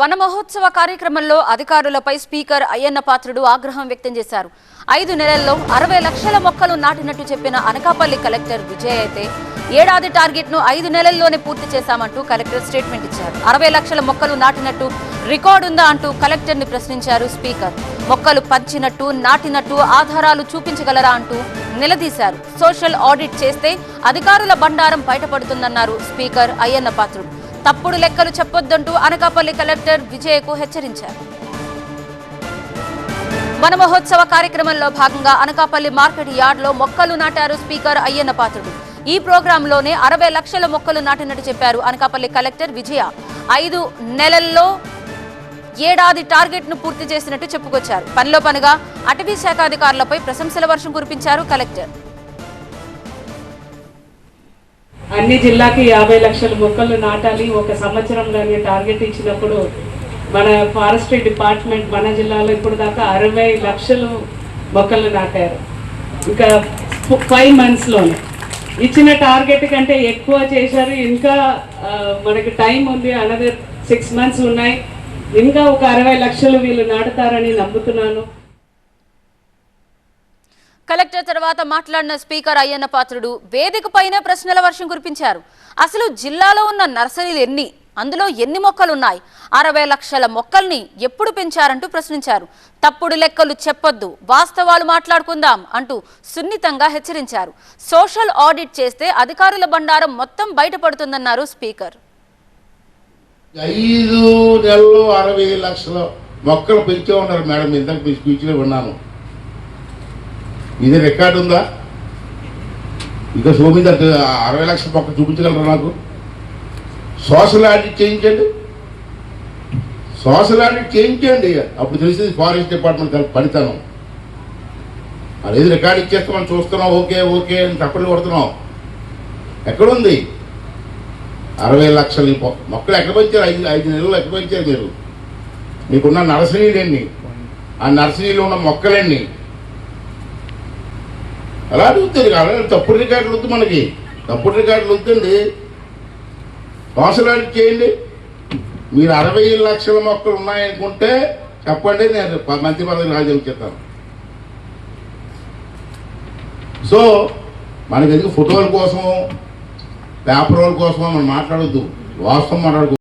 వన మహోత్సవ కార్యక్రమంలో అధికారులపై స్పీకర్ అయ్యన్న పాత్రుడు ఆగ్రహం వ్యక్తం చేశారు. ఐదు నెలల్లో అరవై లక్షల మొక్కలు నాటినట్టు చెప్పిన అనకాపల్లి కలెక్టర్ విజయ్ అయితే ఏడాది టార్గెట్ను ఐదు నెలల్లోనే పూర్తి చేశామంటూ కలెక్టర్ స్టేట్మెంట్ ఇచ్చారు. అరవై లక్షల మొక్కలు నాటినట్టు రికార్డు ఉందా అంటూ కలెక్టర్ని ప్రశ్నించారు స్పీకర్. మొక్కలు పంచినట్టు నాటినట్టు ఆధారాలు చూపించగలరా అంటూ నిలదీశారు. సోషల్ ఆడిట్ చేస్తే అధికారుల బండారం బయటపడుతుందన్నారు స్పీకర్ అయ్యన్న పాత్రుడు. తప్పుడు లెక్కలు చెప్పొద్దంటూ అనకాపల్లి కలెక్టర్ విజయకు హెచ్చరించారు. వన మహోత్సవ కార్యక్రమంలో భాగంగా అనకాపల్లి మార్కెట్ యార్డ్లో మొక్కలు నాటారు స్పీకర్ అయ్యన్న పాత్రుడు. ఈ ప్రోగ్రాంలోనే అరవై లక్షల మొక్కలు నాటినట్టు చెప్పారు అనకాపల్లి కలెక్టర్ విజయ. ఐదు నెలల్లో ఏడాది టార్గెట్ను పూర్తి చేసినట్టు చెప్పుకొచ్చారు. పనిలో పనుగా అటవీ శాఖ అధికారులపై ప్రశంసల వర్షం కురిపించారు కలెక్టర్. అన్ని జిల్లాకి యాభై లక్షల మొక్కలు నాటాలి. ఒక సంవత్సరంలోనే టార్గెట్ ఇచ్చినప్పుడు మన ఫారెస్ట్రీ డిపార్ట్మెంట్ మన జిల్లాలో ఇప్పుడు దాకా అరవై లక్షలు మొక్కలు నాటారు. ఇంకా ఫైవ్ మంత్స్లోనే ఇచ్చిన టార్గెట్ కంటే ఎక్కువ చేశారు. ఇంకా మనకి టైం ఉంది. అనదర్ సిక్స్ మంత్స్ ఉన్నాయి. ఇంకా ఒక అరవై లక్షలు వీళ్ళు నాటుతారని నమ్ముతున్నాను. కలెక్టర్ తర్వాత మాట్లాడిన స్పీకర్ అయ్యన్న పాత్రుడు వేదిక పైన ప్రశ్నల వర్షం కురిపించారు. అసలు జిల్లాలో ఉన్న నర్సరీలు ఎన్ని? అందులో ఎన్ని మొక్కలున్నాయి? అరవై లక్షల మొక్కల్ని ఎప్పుడు పెంచారంటూ ప్రశ్నించారు. తప్పుడు లెక్కలు చెప్పొద్దు వాస్తవాలు మాట్లాడుకుందాం అంటూ సున్నితంగా హెచ్చరించారు. సోషల్ ఆడిట్ చేస్తే అధికారుల బండారం మొత్తం బయటపడుతుందన్నారు స్పీకర్. ఐదు నెలలు అరవై లక్షల మొక్కలు పెంచే ఉన్నారు మేడం. ఇంతకు విన్నాను. ఇది రికార్డు ఉందా? ఇంకా సోమి దగ్గర అరవై లక్షల పక్క చూపించగలరా నాకు? సోషల్ ఆడిట్ చేయించండి. సోషల్ ఆడిట్ చేయించండి. అప్పుడు తెలిసింది ఫారెస్ట్ డిపార్ట్మెంట్ కలిపి పనితనం. అదేది రికార్డు ఇచ్చేస్తే మనం చూస్తున్నాం ఓకే ఓకే అని తప్పటి కొడుతున్నాం. ఎక్కడుంది? అరవై లక్షలు మొక్కలు ఎక్కడ పెంచారు? ఐదు ఐదు నెలలు ఎక్కడ పెంచారు మీరు? మీకున్న నర్సరీలు ఎన్ని? ఆ నర్సరీలో ఉన్న మొక్కలన్నీ? అలా అడుగుతుంది అలా తప్పుడు రికార్డులు వద్దు మనకి. తప్పుడు రికార్డులు వద్దండి. సోషల్ చేయండి. మీరు అరవై లక్షల మొక్కలు ఉన్నాయనుకుంటే చెప్పండి నేను మంత్రి పదవి రాజీనామా చెప్తాను సో మనకి ఎందుకు ఫోటోల కోసం పేపర్ వాళ్ళ కోసం మనం మాట్లాడద్దు. వాస్తవం మాట్లాడుకో